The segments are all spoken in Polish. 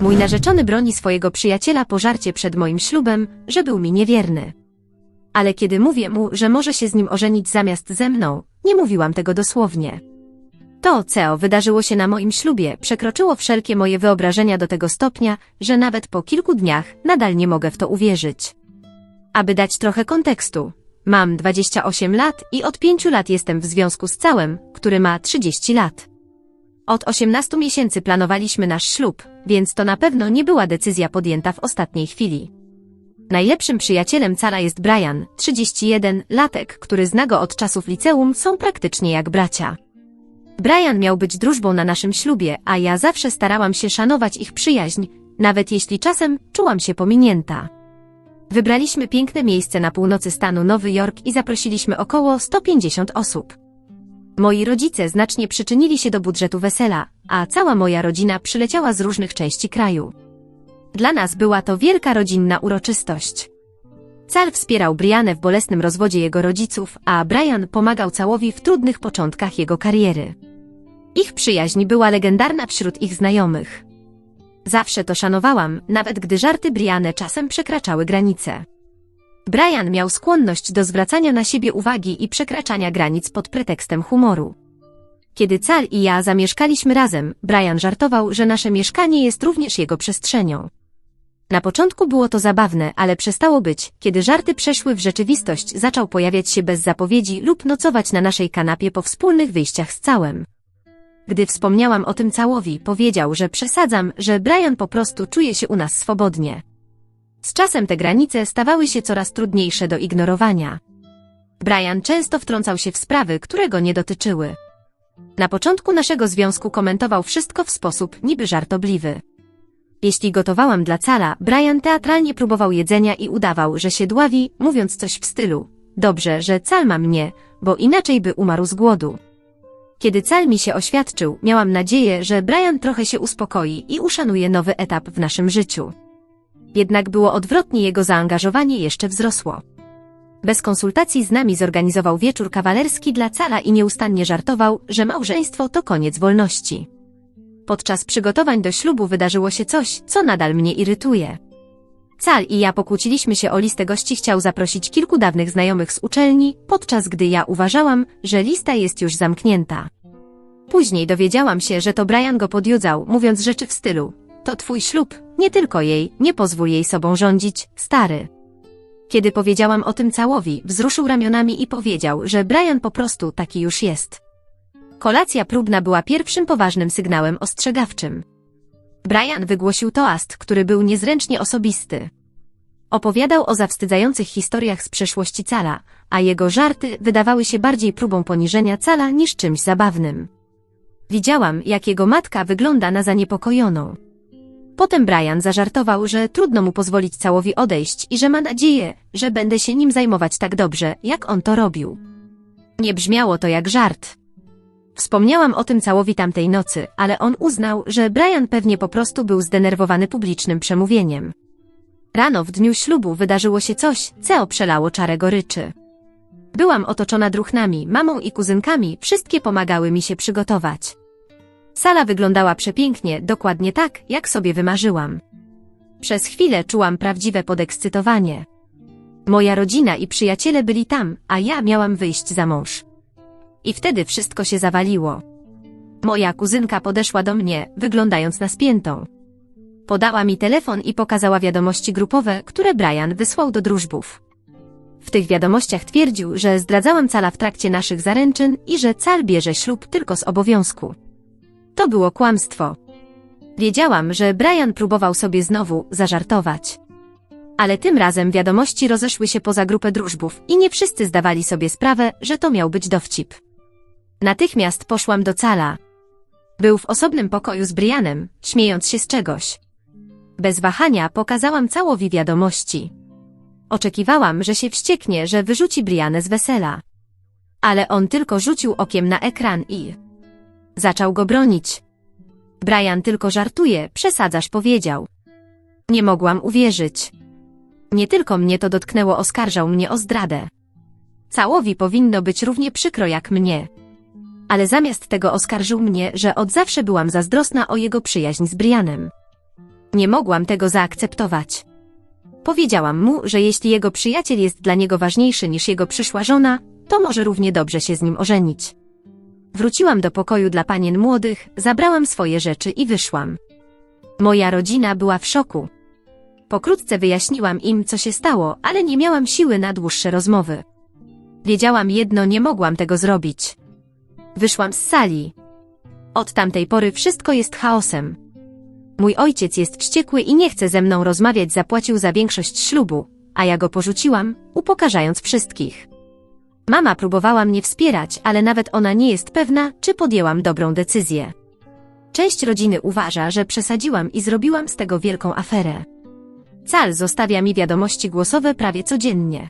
Mój narzeczony broni swojego przyjaciela po żarcie przed moim ślubem, że był mi niewierny. Ale kiedy mówię mu, że może się z nim ożenić zamiast ze mną, nie mówiłam tego dosłownie. To, co wydarzyło się na moim ślubie, przekroczyło wszelkie moje wyobrażenia do tego stopnia, że nawet po kilku dniach nadal nie mogę w to uwierzyć. Aby dać trochę kontekstu, mam 28 lat i od 5 lat jestem w związku z całym, który ma 30 lat. Od 18 miesięcy planowaliśmy nasz ślub, więc to na pewno nie była decyzja podjęta w ostatniej chwili. Najlepszym przyjacielem Cara jest Brian, 31 latek, który zna go od czasów liceum, są praktycznie jak bracia. Brian miał być drużbą na naszym ślubie, a ja zawsze starałam się szanować ich przyjaźń, nawet jeśli czasem czułam się pominięta. Wybraliśmy piękne miejsce na północy stanu Nowy Jork i zaprosiliśmy około 150 osób. Moi rodzice znacznie przyczynili się do budżetu wesela, a cała moja rodzina przyleciała z różnych części kraju. Dla nas była to wielka rodzinna uroczystość. Cal wspierał Brianę w bolesnym rozwodzie jego rodziców, a Brian pomagał Całowi w trudnych początkach jego kariery. Ich przyjaźń była legendarna wśród ich znajomych. Zawsze to szanowałam, nawet gdy żarty Brianę czasem przekraczały granice. Brian miał skłonność do zwracania na siebie uwagi i przekraczania granic pod pretekstem humoru. Kiedy Cal i ja zamieszkaliśmy razem, Brian żartował, że nasze mieszkanie jest również jego przestrzenią. Na początku było to zabawne, ale przestało być, kiedy żarty przeszły w rzeczywistość, zaczął pojawiać się bez zapowiedzi lub nocować na naszej kanapie po wspólnych wyjściach z całem. Gdy wspomniałam o tym całowi, powiedział, że przesadzam, że Brian po prostu czuje się u nas swobodnie. Z czasem te granice stawały się coraz trudniejsze do ignorowania. Brian często wtrącał się w sprawy, które go nie dotyczyły. Na początku naszego związku komentował wszystko w sposób niby żartobliwy. Jeśli gotowałam dla Cala, Brian teatralnie próbował jedzenia i udawał, że się dławi, mówiąc coś w stylu Dobrze, że Cal ma mnie, bo inaczej by umarł z głodu. Kiedy Cal mi się oświadczył, miałam nadzieję, że Brian trochę się uspokoi i uszanuje nowy etap w naszym życiu. Jednak było odwrotnie, jego zaangażowanie jeszcze wzrosło. Bez konsultacji z nami zorganizował wieczór kawalerski dla Cala i nieustannie żartował, że małżeństwo to koniec wolności. Podczas przygotowań do ślubu wydarzyło się coś, co nadal mnie irytuje. Cal i ja pokłóciliśmy się o listę gości chciał zaprosić kilku dawnych znajomych z uczelni, podczas gdy ja uważałam, że lista jest już zamknięta. Później dowiedziałam się, że to Brian go podjudzał, mówiąc rzeczy w stylu to twój ślub, nie tylko jej, nie pozwól jej sobą rządzić, stary. Kiedy powiedziałam o tym całowi, wzruszył ramionami i powiedział, że Brian po prostu taki już jest. Kolacja próbna była pierwszym poważnym sygnałem ostrzegawczym. Brian wygłosił toast, który był niezręcznie osobisty. Opowiadał o zawstydzających historiach z przeszłości Cala, a jego żarty wydawały się bardziej próbą poniżenia Cala niż czymś zabawnym. Widziałam, jak jego matka wygląda na zaniepokojoną. Potem Brian zażartował, że trudno mu pozwolić całowi odejść i że ma nadzieję, że będę się nim zajmować tak dobrze, jak on to robił. Nie brzmiało to jak żart. Wspomniałam o tym całowi tamtej nocy, ale on uznał, że Brian pewnie po prostu był zdenerwowany publicznym przemówieniem. Rano w dniu ślubu wydarzyło się coś, co przelało czarę goryczy. Byłam otoczona druchnami, mamą i kuzynkami, wszystkie pomagały mi się przygotować. Sala wyglądała przepięknie, dokładnie tak, jak sobie wymarzyłam. Przez chwilę czułam prawdziwe podekscytowanie. Moja rodzina i przyjaciele byli tam, a ja miałam wyjść za mąż. I wtedy wszystko się zawaliło. Moja kuzynka podeszła do mnie, wyglądając na spiętą. Podała mi telefon i pokazała wiadomości grupowe, które Brian wysłał do drużbów. W tych wiadomościach twierdził, że zdradzałam Cala w trakcie naszych zaręczyn i że Cal bierze ślub tylko z obowiązku. To było kłamstwo. Wiedziałam, że Brian próbował sobie znowu zażartować. Ale tym razem wiadomości rozeszły się poza grupę drużbów i nie wszyscy zdawali sobie sprawę, że to miał być dowcip. Natychmiast poszłam do Cala. Był w osobnym pokoju z Brianem, śmiejąc się z czegoś. Bez wahania pokazałam całowi wiadomości. Oczekiwałam, że się wścieknie, że wyrzuci Brianę z wesela. Ale on tylko rzucił okiem na ekran i... Zaczął go bronić. Brian tylko żartuje, przesadzasz powiedział. Nie mogłam uwierzyć. Nie tylko mnie to dotknęło, oskarżał mnie o zdradę. Całowi powinno być równie przykro jak mnie. Ale zamiast tego oskarżył mnie, że od zawsze byłam zazdrosna o jego przyjaźń z Brianem. Nie mogłam tego zaakceptować. Powiedziałam mu, że jeśli jego przyjaciel jest dla niego ważniejszy niż jego przyszła żona, to może równie dobrze się z nim ożenić. Wróciłam do pokoju dla panien młodych, zabrałam swoje rzeczy i wyszłam. Moja rodzina była w szoku. Pokrótce wyjaśniłam im, co się stało, ale nie miałam siły na dłuższe rozmowy. Wiedziałam jedno, nie mogłam tego zrobić. Wyszłam z sali. Od tamtej pory wszystko jest chaosem. Mój ojciec jest wściekły i nie chce ze mną rozmawiać, zapłacił za większość ślubu, a ja go porzuciłam, upokarzając wszystkich. Mama próbowała mnie wspierać, ale nawet ona nie jest pewna, czy podjęłam dobrą decyzję. Część rodziny uważa, że przesadziłam i zrobiłam z tego wielką aferę. Cal zostawia mi wiadomości głosowe prawie codziennie.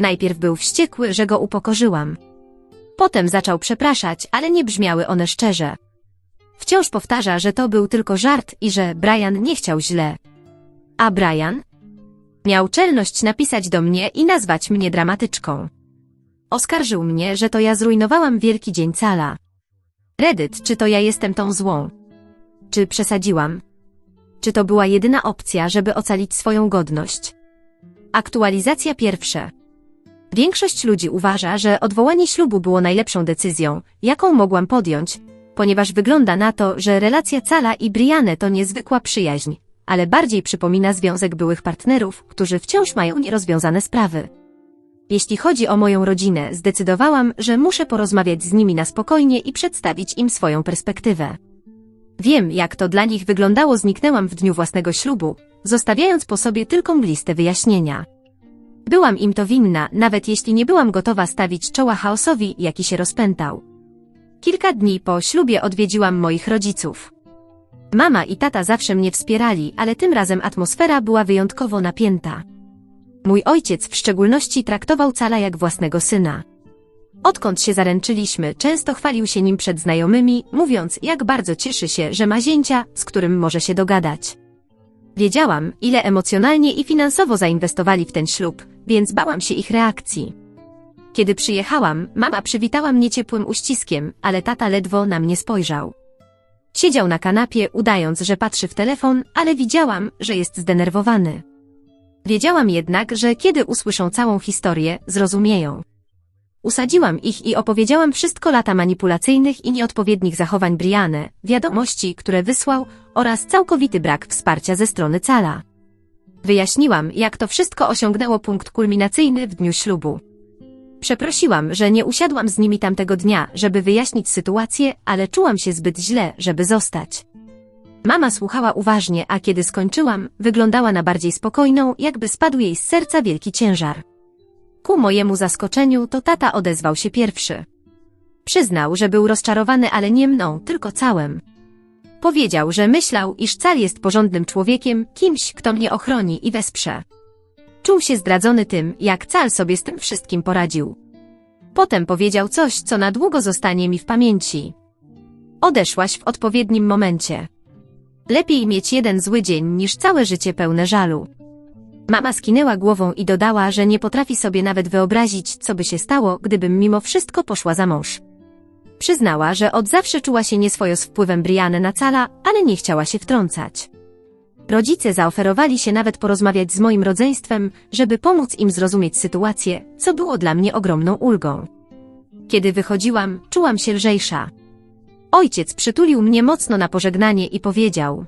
Najpierw był wściekły, że go upokorzyłam. Potem zaczął przepraszać, ale nie brzmiały one szczerze. Wciąż powtarza, że to był tylko żart i że Brian nie chciał źle. A Brian? Miał czelność napisać do mnie i nazwać mnie dramatyczką. Oskarżył mnie, że to ja zrujnowałam wielki dzień Cala. Reddit, czy to ja jestem tą złą? Czy przesadziłam? Czy to była jedyna opcja, żeby ocalić swoją godność? Aktualizacja pierwsza. Większość ludzi uważa, że odwołanie ślubu było najlepszą decyzją, jaką mogłam podjąć, ponieważ wygląda na to, że relacja Cala i Brianne to niezwykła przyjaźń, ale bardziej przypomina związek byłych partnerów, którzy wciąż mają nierozwiązane sprawy. Jeśli chodzi o moją rodzinę, zdecydowałam, że muszę porozmawiać z nimi na spokojnie i przedstawić im swoją perspektywę. Wiem, jak to dla nich wyglądało, zniknęłam w dniu własnego ślubu, zostawiając po sobie tylko mgliste wyjaśnienia. Byłam im to winna, nawet jeśli nie byłam gotowa stawić czoła chaosowi, jaki się rozpętał. Kilka dni po ślubie odwiedziłam moich rodziców. Mama i tata zawsze mnie wspierali, ale tym razem atmosfera była wyjątkowo napięta. Mój ojciec w szczególności traktował Cala jak własnego syna. Odkąd się zaręczyliśmy, często chwalił się nim przed znajomymi, mówiąc, jak bardzo cieszy się, że ma zięcia, z którym może się dogadać. Wiedziałam, ile emocjonalnie i finansowo zainwestowali w ten ślub, więc bałam się ich reakcji. Kiedy przyjechałam, mama przywitała mnie ciepłym uściskiem, ale tata ledwo na mnie spojrzał. Siedział na kanapie, udając, że patrzy w telefon, ale widziałam, że jest zdenerwowany. Wiedziałam jednak, że kiedy usłyszą całą historię, zrozumieją. Usadziłam ich i opowiedziałam wszystko lata manipulacyjnych i nieodpowiednich zachowań Brianne, wiadomości, które wysłał oraz całkowity brak wsparcia ze strony Cala. Wyjaśniłam, jak to wszystko osiągnęło punkt kulminacyjny w dniu ślubu. Przeprosiłam, że nie usiadłam z nimi tamtego dnia, żeby wyjaśnić sytuację, ale czułam się zbyt źle, żeby zostać. Mama słuchała uważnie, a kiedy skończyłam, wyglądała na bardziej spokojną, jakby spadł jej z serca wielki ciężar. Ku mojemu zaskoczeniu to tata odezwał się pierwszy. Przyznał, że był rozczarowany, ale nie mną, tylko całem. Powiedział, że myślał, iż Cal jest porządnym człowiekiem, kimś, kto mnie ochroni i wesprze. Czuł się zdradzony tym, jak Cal sobie z tym wszystkim poradził. Potem powiedział coś, co na długo zostanie mi w pamięci. Odeszłaś w odpowiednim momencie. Lepiej mieć jeden zły dzień niż całe życie pełne żalu. Mama skinęła głową i dodała, że nie potrafi sobie nawet wyobrazić, co by się stało, gdybym mimo wszystko poszła za mąż. Przyznała, że od zawsze czuła się nieswojo z wpływem Briany na cala, ale nie chciała się wtrącać. Rodzice zaoferowali się nawet porozmawiać z moim rodzeństwem, żeby pomóc im zrozumieć sytuację, co było dla mnie ogromną ulgą. Kiedy wychodziłam, czułam się lżejsza. Ojciec przytulił mnie mocno na pożegnanie i powiedział: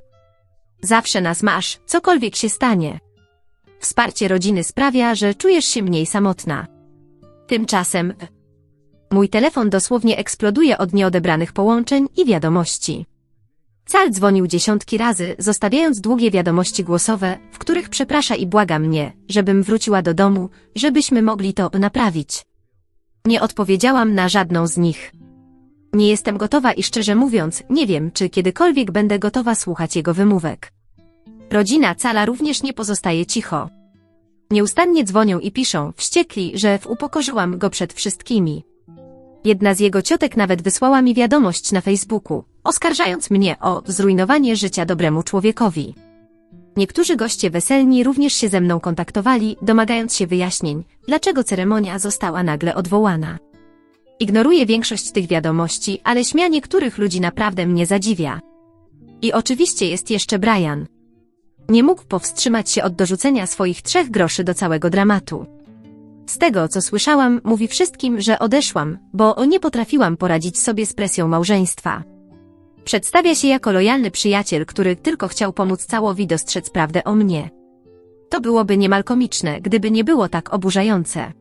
Zawsze nas masz, cokolwiek się stanie. Wsparcie rodziny sprawia, że czujesz się mniej samotna. Tymczasem mój telefon dosłownie eksploduje od nieodebranych połączeń i wiadomości. Cal dzwonił dziesiątki razy, zostawiając długie wiadomości głosowe, w których przeprasza i błaga mnie, żebym wróciła do domu, żebyśmy mogli to naprawić. Nie odpowiedziałam na żadną z nich. Nie jestem gotowa i szczerze mówiąc, nie wiem, czy kiedykolwiek będę gotowa słuchać jego wymówek. Rodzina Cala również nie pozostaje cicho. Nieustannie dzwonią i piszą, wściekli, że upokorzyłam go przed wszystkimi. Jedna z jego ciotek nawet wysłała mi wiadomość na Facebooku, oskarżając mnie o zrujnowanie życia dobremu człowiekowi. Niektórzy goście weselni również się ze mną kontaktowali, domagając się wyjaśnień, dlaczego ceremonia została nagle odwołana. Ignoruję większość tych wiadomości, ale śmianie niektórych ludzi naprawdę mnie zadziwia. I oczywiście jest jeszcze Brian. Nie mógł powstrzymać się od dorzucenia swoich trzech groszy do całego dramatu. Z tego, co słyszałam, mówi wszystkim, że odeszłam, bo nie potrafiłam poradzić sobie z presją małżeństwa. Przedstawia się jako lojalny przyjaciel, który tylko chciał pomóc całowi dostrzec prawdę o mnie. To byłoby niemal komiczne, gdyby nie było tak oburzające.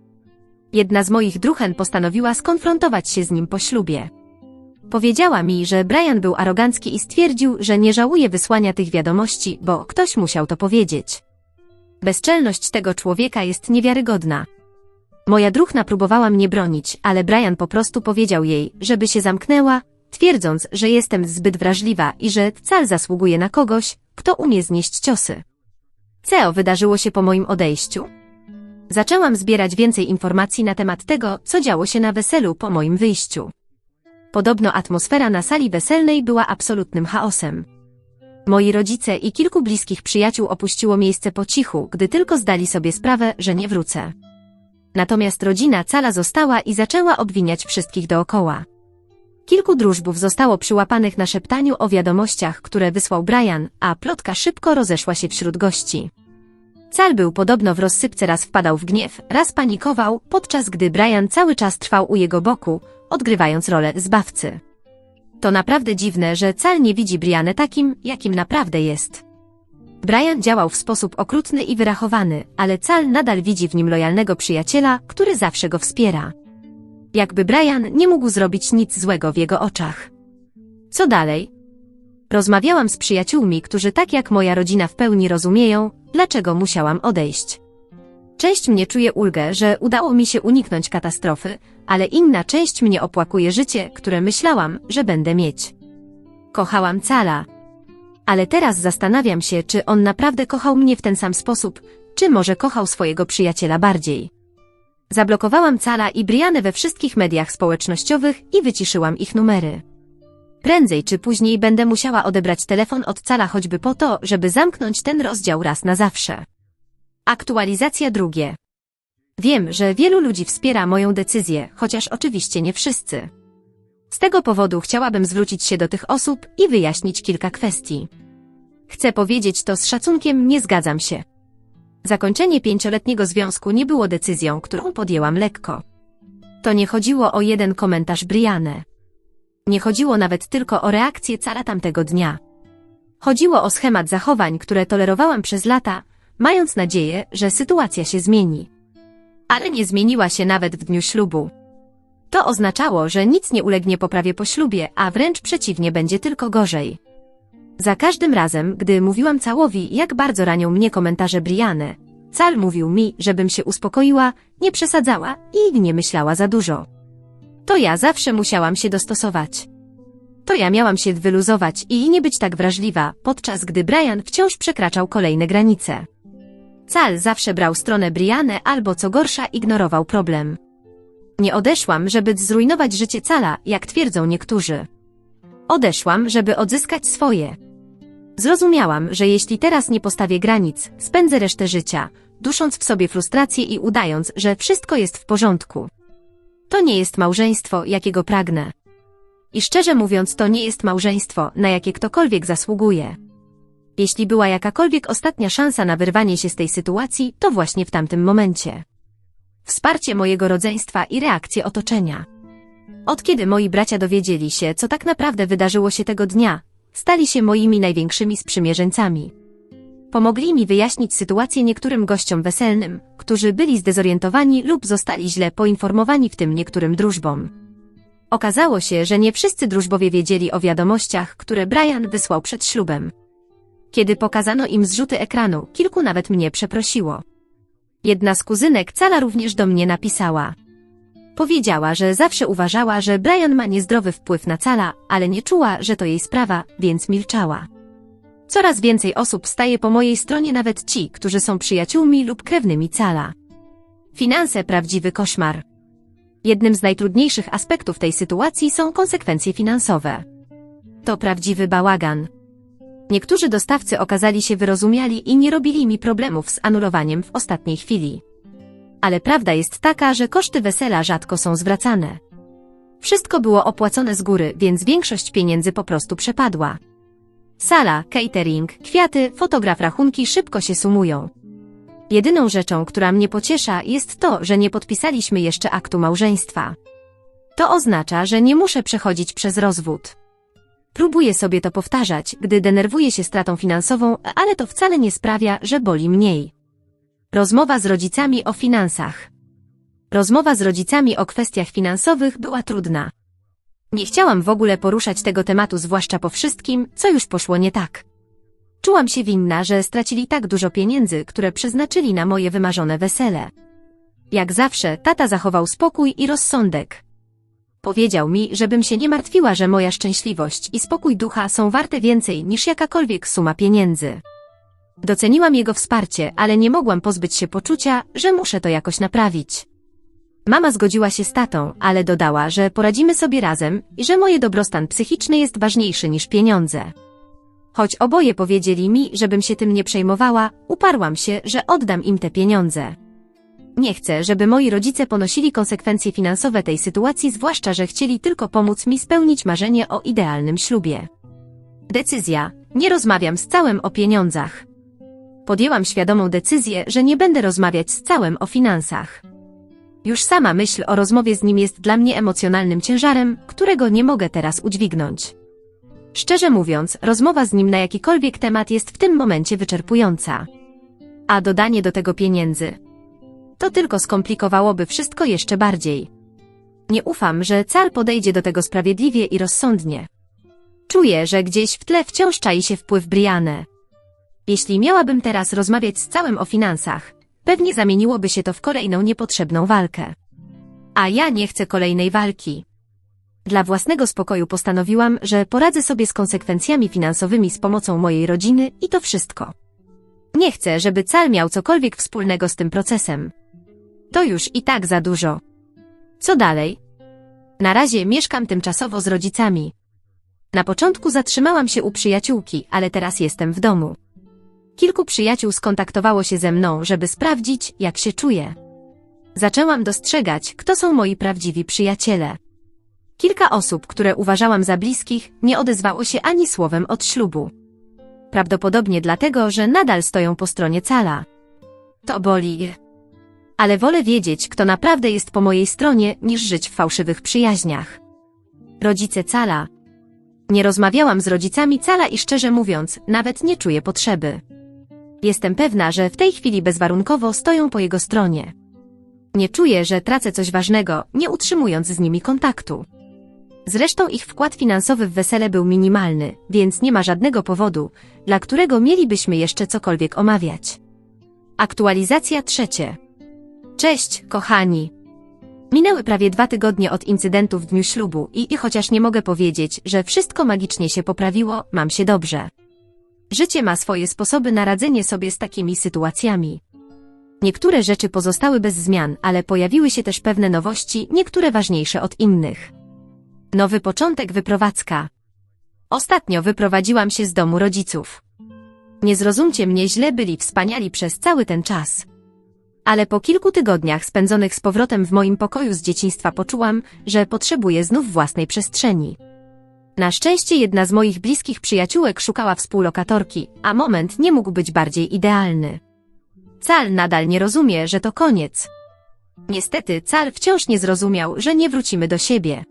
Jedna z moich druhen postanowiła skonfrontować się z nim po ślubie. Powiedziała mi, że Brian był arogancki i stwierdził, że nie żałuje wysłania tych wiadomości, bo ktoś musiał to powiedzieć. Bezczelność tego człowieka jest niewiarygodna. Moja druhna próbowała mnie bronić, ale Brian po prostu powiedział jej, żeby się zamknęła, twierdząc, że jestem zbyt wrażliwa i że cal zasługuje na kogoś, kto umie znieść ciosy. Co wydarzyło się po moim odejściu? Zaczęłam zbierać więcej informacji na temat tego, co działo się na weselu po moim wyjściu. Podobno atmosfera na sali weselnej była absolutnym chaosem. Moi rodzice i kilku bliskich przyjaciół opuściło miejsce po cichu, gdy tylko zdali sobie sprawę, że nie wrócę. Natomiast rodzina cala została i zaczęła obwiniać wszystkich dookoła. Kilku drużbów zostało przyłapanych na szeptaniu o wiadomościach, które wysłał Brian, a plotka szybko rozeszła się wśród gości. Cal był podobno w rozsypce, raz wpadał w gniew, raz panikował, podczas gdy Brian cały czas trwał u jego boku, odgrywając rolę zbawcy. To naprawdę dziwne, że Cal nie widzi Brianę takim, jakim naprawdę jest. Brian działał w sposób okrutny i wyrachowany, ale Cal nadal widzi w nim lojalnego przyjaciela, który zawsze go wspiera. Jakby Brian nie mógł zrobić nic złego w jego oczach. Co dalej? Rozmawiałam z przyjaciółmi, którzy tak jak moja rodzina w pełni rozumieją, dlaczego musiałam odejść. Część mnie czuje ulgę, że udało mi się uniknąć katastrofy, ale inna część mnie opłakuje życie, które myślałam, że będę mieć. Kochałam Cala. Ale teraz zastanawiam się, czy on naprawdę kochał mnie w ten sam sposób, czy może kochał swojego przyjaciela bardziej. Zablokowałam Cala i Brianę we wszystkich mediach społecznościowych i wyciszyłam ich numery. Prędzej czy później będę musiała odebrać telefon od Cala choćby po to, żeby zamknąć ten rozdział raz na zawsze. Aktualizacja drugie. Wiem, że wielu ludzi wspiera moją decyzję, chociaż oczywiście nie wszyscy. Z tego powodu chciałabym zwrócić się do tych osób i wyjaśnić kilka kwestii. Chcę powiedzieć to z szacunkiem, nie zgadzam się. Zakończenie pięcioletniego związku nie było decyzją, którą podjęłam lekko. To nie chodziło o jeden komentarz Brianę. Nie chodziło nawet tylko o reakcję cara tamtego dnia. Chodziło o schemat zachowań, które tolerowałam przez lata, mając nadzieję, że sytuacja się zmieni. Ale nie zmieniła się nawet w dniu ślubu. To oznaczało, że nic nie ulegnie poprawie po ślubie, a wręcz przeciwnie będzie tylko gorzej. Za każdym razem, gdy mówiłam całowi, jak bardzo ranią mnie komentarze Briany, Cal mówił mi, żebym się uspokoiła, nie przesadzała i nie myślała za dużo. To ja zawsze musiałam się dostosować. To ja miałam się wyluzować i nie być tak wrażliwa, podczas gdy Brian wciąż przekraczał kolejne granice. Cal zawsze brał stronę Brianę albo co gorsza ignorował problem. Nie odeszłam, żeby zrujnować życie Cala, jak twierdzą niektórzy. Odeszłam, żeby odzyskać swoje. Zrozumiałam, że jeśli teraz nie postawię granic, spędzę resztę życia, dusząc w sobie frustrację i udając, że wszystko jest w porządku. To nie jest małżeństwo, jakiego pragnę. I szczerze mówiąc, to nie jest małżeństwo, na jakie ktokolwiek zasługuje. Jeśli była jakakolwiek ostatnia szansa na wyrwanie się z tej sytuacji, to właśnie w tamtym momencie. Wsparcie mojego rodzeństwa i reakcje otoczenia. Od kiedy moi bracia dowiedzieli się, co tak naprawdę wydarzyło się tego dnia, stali się moimi największymi sprzymierzeńcami. Pomogli mi wyjaśnić sytuację niektórym gościom weselnym, którzy byli zdezorientowani lub zostali źle poinformowani w tym niektórym drużbom. Okazało się, że nie wszyscy drużbowie wiedzieli o wiadomościach, które Brian wysłał przed ślubem. Kiedy pokazano im zrzuty ekranu, kilku nawet mnie przeprosiło. Jedna z kuzynek Cala również do mnie napisała. Powiedziała, że zawsze uważała, że Brian ma niezdrowy wpływ na Cala, ale nie czuła, że to jej sprawa, więc milczała. Coraz więcej osób staje po mojej stronie, nawet ci, którzy są przyjaciółmi lub krewnymi Cala. Finanse prawdziwy koszmar. Jednym z najtrudniejszych aspektów tej sytuacji są konsekwencje finansowe. To prawdziwy bałagan. Niektórzy dostawcy okazali się wyrozumiali i nie robili mi problemów z anulowaniem w ostatniej chwili. Ale prawda jest taka, że koszty wesela rzadko są zwracane. Wszystko było opłacone z góry, więc większość pieniędzy po prostu przepadła. Sala, catering, kwiaty, fotograf, rachunki szybko się sumują. Jedyną rzeczą, która mnie pociesza, jest to, że nie podpisaliśmy jeszcze aktu małżeństwa. To oznacza, że nie muszę przechodzić przez rozwód. Próbuję sobie to powtarzać, gdy denerwuję się stratą finansową, ale to wcale nie sprawia, że boli mniej. Rozmowa z rodzicami o finansach. Rozmowa z rodzicami o kwestiach finansowych była trudna. Nie chciałam w ogóle poruszać tego tematu, zwłaszcza po wszystkim, co już poszło nie tak. Czułam się winna, że stracili tak dużo pieniędzy, które przeznaczyli na moje wymarzone wesele. Jak zawsze, tata zachował spokój i rozsądek. Powiedział mi, żebym się nie martwiła, że moja szczęśliwość i spokój ducha są warte więcej niż jakakolwiek suma pieniędzy. Doceniłam jego wsparcie, ale nie mogłam pozbyć się poczucia, że muszę to jakoś naprawić. Mama zgodziła się z tatą, ale dodała, że poradzimy sobie razem i że moje dobrostan psychiczny jest ważniejszy niż pieniądze. Choć oboje powiedzieli mi, żebym się tym nie przejmowała, uparłam się, że oddam im te pieniądze. Nie chcę, żeby moi rodzice ponosili konsekwencje finansowe tej sytuacji, zwłaszcza, że chcieli tylko pomóc mi spełnić marzenie o idealnym ślubie. Decyzja. Nie rozmawiam z całym o pieniądzach. Podjęłam świadomą decyzję, że nie będę rozmawiać z całym o finansach. Już sama myśl o rozmowie z nim jest dla mnie emocjonalnym ciężarem, którego nie mogę teraz udźwignąć. Szczerze mówiąc, rozmowa z nim na jakikolwiek temat jest w tym momencie wyczerpująca. A dodanie do tego pieniędzy. To tylko skomplikowałoby wszystko jeszcze bardziej. Nie ufam, że car podejdzie do tego sprawiedliwie i rozsądnie. Czuję, że gdzieś w tle wciąż czai się wpływ Brianne. Jeśli miałabym teraz rozmawiać z całym o finansach, pewnie zamieniłoby się to w kolejną niepotrzebną walkę. A ja nie chcę kolejnej walki. Dla własnego spokoju postanowiłam, że poradzę sobie z konsekwencjami finansowymi z pomocą mojej rodziny i to wszystko. Nie chcę, żeby cal miał cokolwiek wspólnego z tym procesem. To już i tak za dużo. Co dalej? Na razie mieszkam tymczasowo z rodzicami. Na początku zatrzymałam się u przyjaciółki, ale teraz jestem w domu. Kilku przyjaciół skontaktowało się ze mną, żeby sprawdzić, jak się czuję. Zaczęłam dostrzegać, kto są moi prawdziwi przyjaciele. Kilka osób, które uważałam za bliskich, nie odezwało się ani słowem od ślubu. Prawdopodobnie dlatego, że nadal stoją po stronie cala. To boli. Ale wolę wiedzieć, kto naprawdę jest po mojej stronie, niż żyć w fałszywych przyjaźniach. Rodzice cala. Nie rozmawiałam z rodzicami cala i szczerze mówiąc, nawet nie czuję potrzeby. Jestem pewna, że w tej chwili bezwarunkowo stoją po jego stronie. Nie czuję, że tracę coś ważnego, nie utrzymując z nimi kontaktu. Zresztą ich wkład finansowy w wesele był minimalny, więc nie ma żadnego powodu, dla którego mielibyśmy jeszcze cokolwiek omawiać. Aktualizacja trzecie. Cześć, kochani. Minęły prawie dwa tygodnie od incydentu w dniu ślubu i, i chociaż nie mogę powiedzieć, że wszystko magicznie się poprawiło, mam się dobrze. Życie ma swoje sposoby na radzenie sobie z takimi sytuacjami. Niektóre rzeczy pozostały bez zmian, ale pojawiły się też pewne nowości, niektóre ważniejsze od innych. Nowy początek wyprowadzka. Ostatnio wyprowadziłam się z domu rodziców. Nie zrozumcie mnie źle, byli wspaniali przez cały ten czas. Ale po kilku tygodniach spędzonych z powrotem w moim pokoju z dzieciństwa poczułam, że potrzebuję znów własnej przestrzeni. Na szczęście jedna z moich bliskich przyjaciółek szukała współlokatorki, a moment nie mógł być bardziej idealny. Cal nadal nie rozumie, że to koniec. Niestety, Cal wciąż nie zrozumiał, że nie wrócimy do siebie.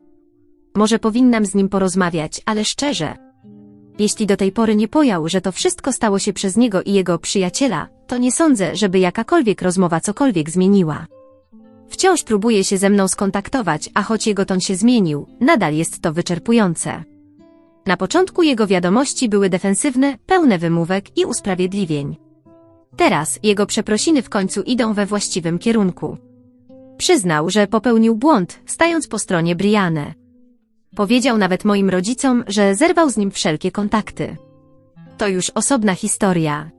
Może powinnam z nim porozmawiać, ale szczerze. Jeśli do tej pory nie pojął, że to wszystko stało się przez niego i jego przyjaciela, to nie sądzę, żeby jakakolwiek rozmowa cokolwiek zmieniła. Wciąż próbuje się ze mną skontaktować, a choć jego ton się zmienił, nadal jest to wyczerpujące. Na początku jego wiadomości były defensywne, pełne wymówek i usprawiedliwień. Teraz jego przeprosiny w końcu idą we właściwym kierunku. Przyznał, że popełnił błąd, stając po stronie Brianne. Powiedział nawet moim rodzicom, że zerwał z nim wszelkie kontakty. To już osobna historia.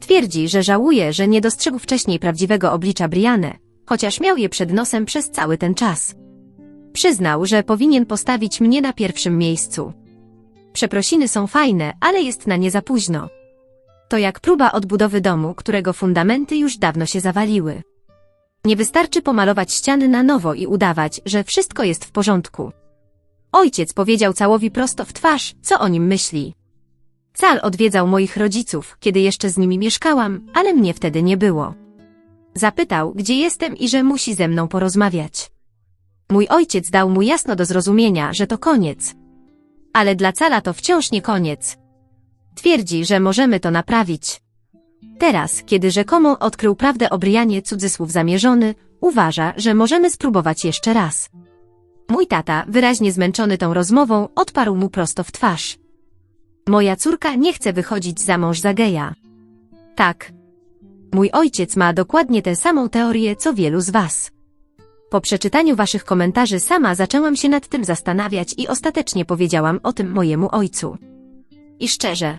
Twierdzi, że żałuje, że nie dostrzegł wcześniej prawdziwego oblicza Brianne, chociaż miał je przed nosem przez cały ten czas. Przyznał, że powinien postawić mnie na pierwszym miejscu. Przeprosiny są fajne, ale jest na nie za późno. To jak próba odbudowy domu, którego fundamenty już dawno się zawaliły. Nie wystarczy pomalować ściany na nowo i udawać, że wszystko jest w porządku. Ojciec powiedział całowi prosto w twarz, co o nim myśli. Cal odwiedzał moich rodziców, kiedy jeszcze z nimi mieszkałam, ale mnie wtedy nie było. Zapytał, gdzie jestem i że musi ze mną porozmawiać. Mój ojciec dał mu jasno do zrozumienia, że to koniec. Ale dla Cala to wciąż nie koniec. Twierdzi, że możemy to naprawić. Teraz, kiedy rzekomo odkrył prawdę o Brianie cudzysłów zamierzony, uważa, że możemy spróbować jeszcze raz. Mój tata, wyraźnie zmęczony tą rozmową, odparł mu prosto w twarz. Moja córka nie chce wychodzić za mąż za geja. Tak. Mój ojciec ma dokładnie tę samą teorię, co wielu z was. Po przeczytaniu waszych komentarzy sama zaczęłam się nad tym zastanawiać i ostatecznie powiedziałam o tym mojemu ojcu. I szczerze,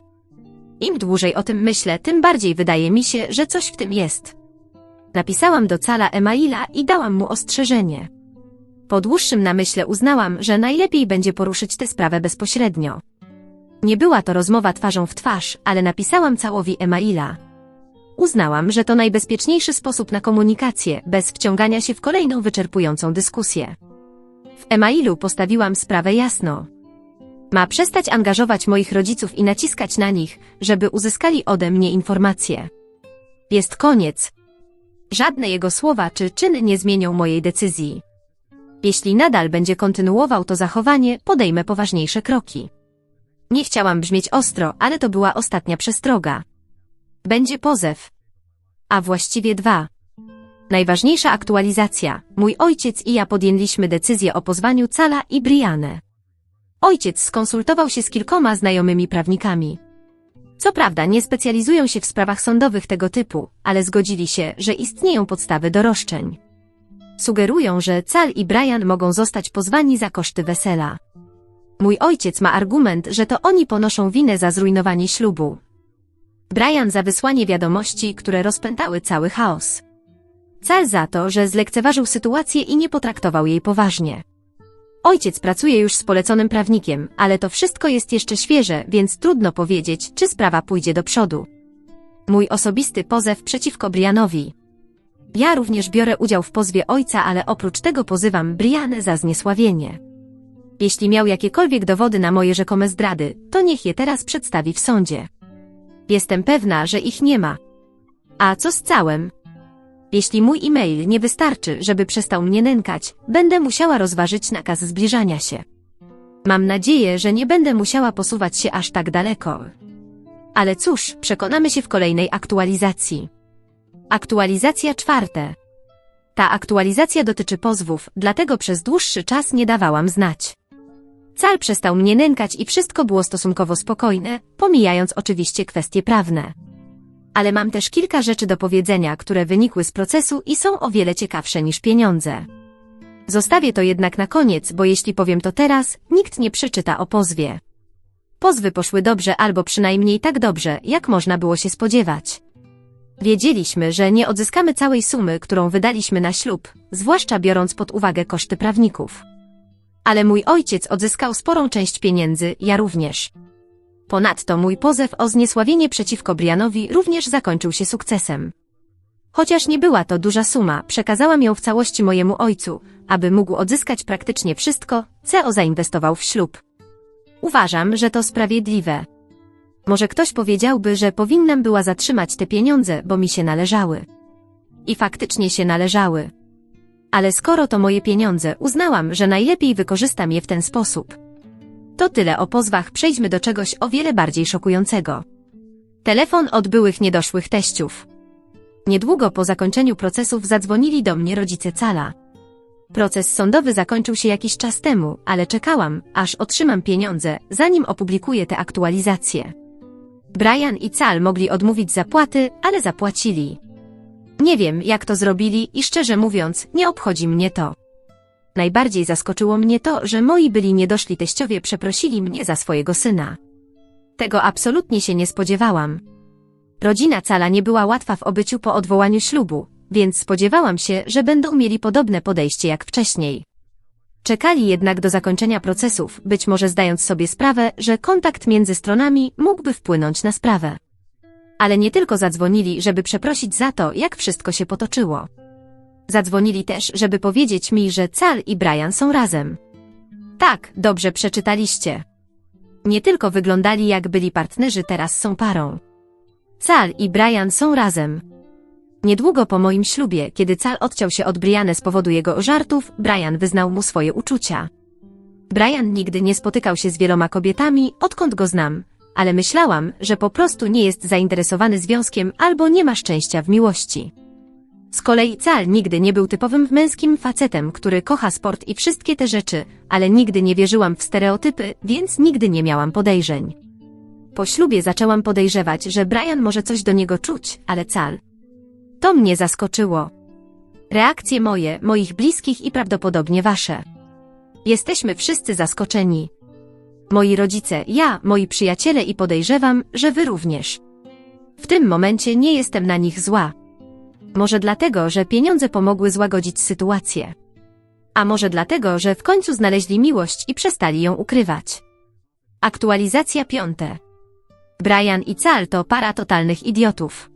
im dłużej o tym myślę, tym bardziej wydaje mi się, że coś w tym jest. Napisałam do cala Emaila i dałam mu ostrzeżenie. Po dłuższym namyśle uznałam, że najlepiej będzie poruszyć tę sprawę bezpośrednio. Nie była to rozmowa twarzą w twarz, ale napisałam całowi Emaila. Uznałam, że to najbezpieczniejszy sposób na komunikację, bez wciągania się w kolejną wyczerpującą dyskusję. W emailu postawiłam sprawę jasno. Ma przestać angażować moich rodziców i naciskać na nich, żeby uzyskali ode mnie informacje. Jest koniec. Żadne jego słowa czy czyny nie zmienią mojej decyzji. Jeśli nadal będzie kontynuował to zachowanie, podejmę poważniejsze kroki. Nie chciałam brzmieć ostro, ale to była ostatnia przestroga. Będzie pozew. A właściwie dwa. Najważniejsza aktualizacja. Mój ojciec i ja podjęliśmy decyzję o pozwaniu Cala i Brianę. Ojciec skonsultował się z kilkoma znajomymi prawnikami. Co prawda nie specjalizują się w sprawach sądowych tego typu, ale zgodzili się, że istnieją podstawy do roszczeń. Sugerują, że Cal i Brian mogą zostać pozwani za koszty wesela. Mój ojciec ma argument, że to oni ponoszą winę za zrujnowanie ślubu. Brian za wysłanie wiadomości, które rozpętały cały chaos. Cal za to, że zlekceważył sytuację i nie potraktował jej poważnie. Ojciec pracuje już z poleconym prawnikiem, ale to wszystko jest jeszcze świeże, więc trudno powiedzieć, czy sprawa pójdzie do przodu. Mój osobisty pozew przeciwko Brianowi. Ja również biorę udział w pozwie ojca, ale oprócz tego pozywam Brianę za zniesławienie. Jeśli miał jakiekolwiek dowody na moje rzekome zdrady, to niech je teraz przedstawi w sądzie. Jestem pewna, że ich nie ma. A co z całem? Jeśli mój e-mail nie wystarczy, żeby przestał mnie nękać, będę musiała rozważyć nakaz zbliżania się. Mam nadzieję, że nie będę musiała posuwać się aż tak daleko. Ale cóż, przekonamy się w kolejnej aktualizacji. Aktualizacja czwarte. Ta aktualizacja dotyczy pozwów, dlatego przez dłuższy czas nie dawałam znać. Cal przestał mnie nękać i wszystko było stosunkowo spokojne, pomijając oczywiście kwestie prawne. Ale mam też kilka rzeczy do powiedzenia, które wynikły z procesu i są o wiele ciekawsze niż pieniądze. Zostawię to jednak na koniec, bo jeśli powiem to teraz, nikt nie przeczyta o pozwie. Pozwy poszły dobrze albo przynajmniej tak dobrze, jak można było się spodziewać. Wiedzieliśmy, że nie odzyskamy całej sumy, którą wydaliśmy na ślub, zwłaszcza biorąc pod uwagę koszty prawników. Ale mój ojciec odzyskał sporą część pieniędzy, ja również. Ponadto mój pozew o zniesławienie przeciwko Brianowi również zakończył się sukcesem. Chociaż nie była to duża suma, przekazałam ją w całości mojemu ojcu, aby mógł odzyskać praktycznie wszystko, co zainwestował w ślub. Uważam, że to sprawiedliwe. Może ktoś powiedziałby, że powinnam była zatrzymać te pieniądze, bo mi się należały. I faktycznie się należały. Ale skoro to moje pieniądze, uznałam, że najlepiej wykorzystam je w ten sposób. To tyle o pozwach, przejdźmy do czegoś o wiele bardziej szokującego. Telefon od byłych niedoszłych teściów. Niedługo po zakończeniu procesów zadzwonili do mnie rodzice Cala. Proces sądowy zakończył się jakiś czas temu, ale czekałam, aż otrzymam pieniądze, zanim opublikuję te aktualizacje. Brian i Cal mogli odmówić zapłaty, ale zapłacili. Nie wiem, jak to zrobili i szczerze mówiąc, nie obchodzi mnie to. Najbardziej zaskoczyło mnie to, że moi byli niedoszli teściowie przeprosili mnie za swojego syna. Tego absolutnie się nie spodziewałam. Rodzina Cala nie była łatwa w obyciu po odwołaniu ślubu, więc spodziewałam się, że będą mieli podobne podejście jak wcześniej. Czekali jednak do zakończenia procesów, być może zdając sobie sprawę, że kontakt między stronami mógłby wpłynąć na sprawę. Ale nie tylko zadzwonili, żeby przeprosić za to, jak wszystko się potoczyło. Zadzwonili też, żeby powiedzieć mi, że Cal i Brian są razem. Tak, dobrze przeczytaliście. Nie tylko wyglądali jak byli partnerzy, teraz są parą. Cal i Brian są razem. Niedługo po moim ślubie, kiedy Cal odciął się od Brianne z powodu jego żartów, Brian wyznał mu swoje uczucia. Brian nigdy nie spotykał się z wieloma kobietami, odkąd go znam, ale myślałam, że po prostu nie jest zainteresowany związkiem albo nie ma szczęścia w miłości. Z kolei Cal nigdy nie był typowym męskim facetem, który kocha sport i wszystkie te rzeczy, ale nigdy nie wierzyłam w stereotypy, więc nigdy nie miałam podejrzeń. Po ślubie zaczęłam podejrzewać, że Brian może coś do niego czuć, ale Cal. To mnie zaskoczyło. Reakcje moje, moich bliskich i prawdopodobnie wasze. Jesteśmy wszyscy zaskoczeni. Moi rodzice, ja, moi przyjaciele i podejrzewam, że wy również. W tym momencie nie jestem na nich zła. Może dlatego, że pieniądze pomogły złagodzić sytuację. A może dlatego, że w końcu znaleźli miłość i przestali ją ukrywać. Aktualizacja piąte. Brian i Cal to para totalnych idiotów.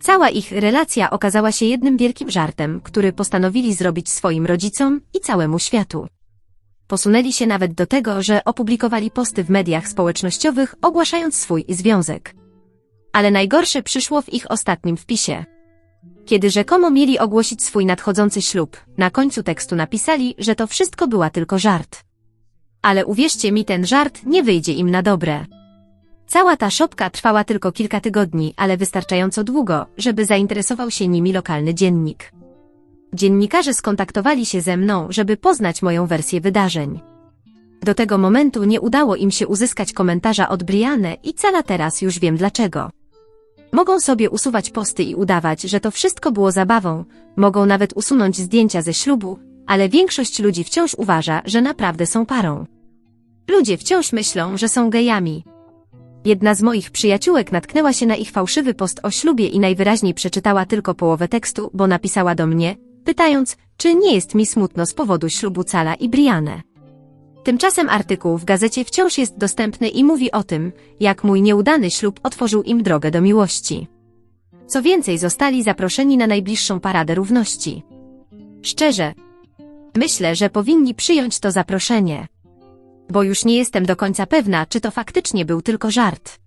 Cała ich relacja okazała się jednym wielkim żartem, który postanowili zrobić swoim rodzicom i całemu światu. Posunęli się nawet do tego, że opublikowali posty w mediach społecznościowych ogłaszając swój związek. Ale najgorsze przyszło w ich ostatnim wpisie. Kiedy rzekomo mieli ogłosić swój nadchodzący ślub, na końcu tekstu napisali, że to wszystko była tylko żart. Ale uwierzcie mi, ten żart nie wyjdzie im na dobre. Cała ta szopka trwała tylko kilka tygodni, ale wystarczająco długo, żeby zainteresował się nimi lokalny dziennik. Dziennikarze skontaktowali się ze mną, żeby poznać moją wersję wydarzeń. Do tego momentu nie udało im się uzyskać komentarza od Brianne i cala teraz już wiem dlaczego. Mogą sobie usuwać posty i udawać, że to wszystko było zabawą, mogą nawet usunąć zdjęcia ze ślubu, ale większość ludzi wciąż uważa, że naprawdę są parą. Ludzie wciąż myślą, że są gejami. Jedna z moich przyjaciółek natknęła się na ich fałszywy post o ślubie i najwyraźniej przeczytała tylko połowę tekstu, bo napisała do mnie, pytając, czy nie jest mi smutno z powodu ślubu Cala i Brianne. Tymczasem artykuł w gazecie wciąż jest dostępny i mówi o tym, jak mój nieudany ślub otworzył im drogę do miłości. Co więcej, zostali zaproszeni na najbliższą paradę równości. Szczerze, myślę, że powinni przyjąć to zaproszenie. Bo już nie jestem do końca pewna, czy to faktycznie był tylko żart.